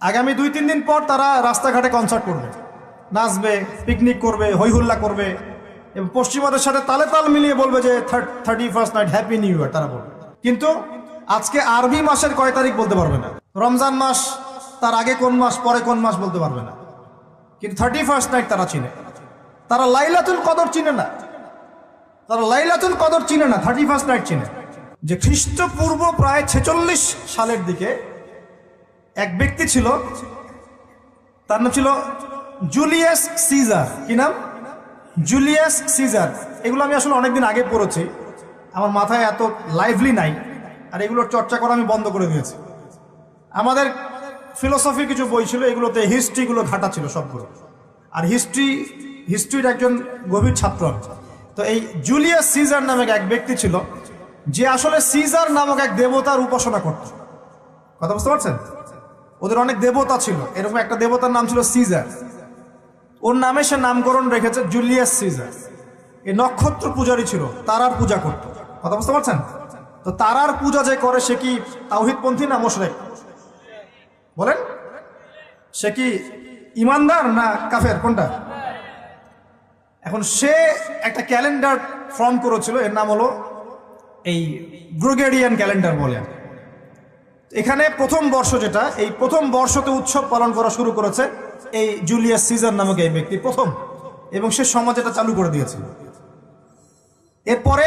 আগামী দুই, তিন দিন পর তারা রাস্তাঘাটে কনসার্ট করবে। নাচবে পিকনিক করবে হইহুল্লা করবে এবং পশ্চিমাদের সাথে তালে তাল মিলিয়ে বলবে যে thirty first night happy new year তারা বলবে। কিন্তু আজকে আরবি মাসের কয় তারিখ বলতে পারবে না। রমজান মাস তার আগে কোন মাস, পরে কোন মাস বলতে পারবে না। কিন্তু থার্টি ফার্স্ট নাইট তারা চিনে। তারা লাইলাতুল কদর চিনে না। তারা লাইলাতুল কদর চিনে না থার্টি ফার্স্ট নাইট চিনে। যে খ্রিস্টপূর্ব প্রায় ছেচল্লিশ সালের দিকে এক ব্যক্তি ছিল, তার নাম ছিল জুলিয়াস সিজার। কি নাম? Julius Caesar. এগুলো আমি আসলে অনেকদিন আগে পড়েছি। আমার মাথায় এত লাইভলি নাই, আর এগুলোর চর্চা করা আমি বন্ধ করে দিয়েছি। আমাদের ফিলোসফি কিছু বই ছিল, এগুলোতে হিস্ট্রিগুলো ঘাটা ছিল সবগুলো। আর হিস্ট্রি হিস্ট্রির একজন গভীর ছাত্র। তো এই জুলিয়াস সিজার নামক এক ব্যক্তি ছিল, যে আসলে সিজার নামক এক দেবতার উপাসনা করত। কথা বুঝতে পারছেন? ওদের অনেক দেবতা ছিল। এরকম একটা দেবতার নাম ছিল সিজার। ওর নামে সে নামকরণ রেখেছে জুলিয়াস সিজার। এই নক্ষত্র পূজারই ছিল, তারার পূজা করত। কথা বুঝতে পারছেন? তো তারার পূজা যে করে, সে কি তাওহিদপন্থী না মোশরেক? বলেন। সে কি ইমানদার না কাফের? কোনটা? এখন সে একটা ক্যালেন্ডার ফর্ম করেছিল, এর নাম হলো এই গ্রোগেরিয়ান ক্যালেন্ডার বলে। এখানে প্রথম বর্ষ যেটা, এই প্রথম বর্ষতে উৎসব পালন করা শুরু করেছে এই জুলিয়াস সিজার নামক এই ব্যক্তি, প্রথম। এবং সে সমাজ এটা চালু করে দিয়েছিল এরপরে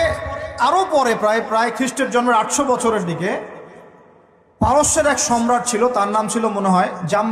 আরও পরে প্রায় প্রায় খ্রিস্টের জন্মের আটশো বছরের দিকে পারস্যের এক সম্রাট ছিল, তার নাম ছিল মনে হয় জাম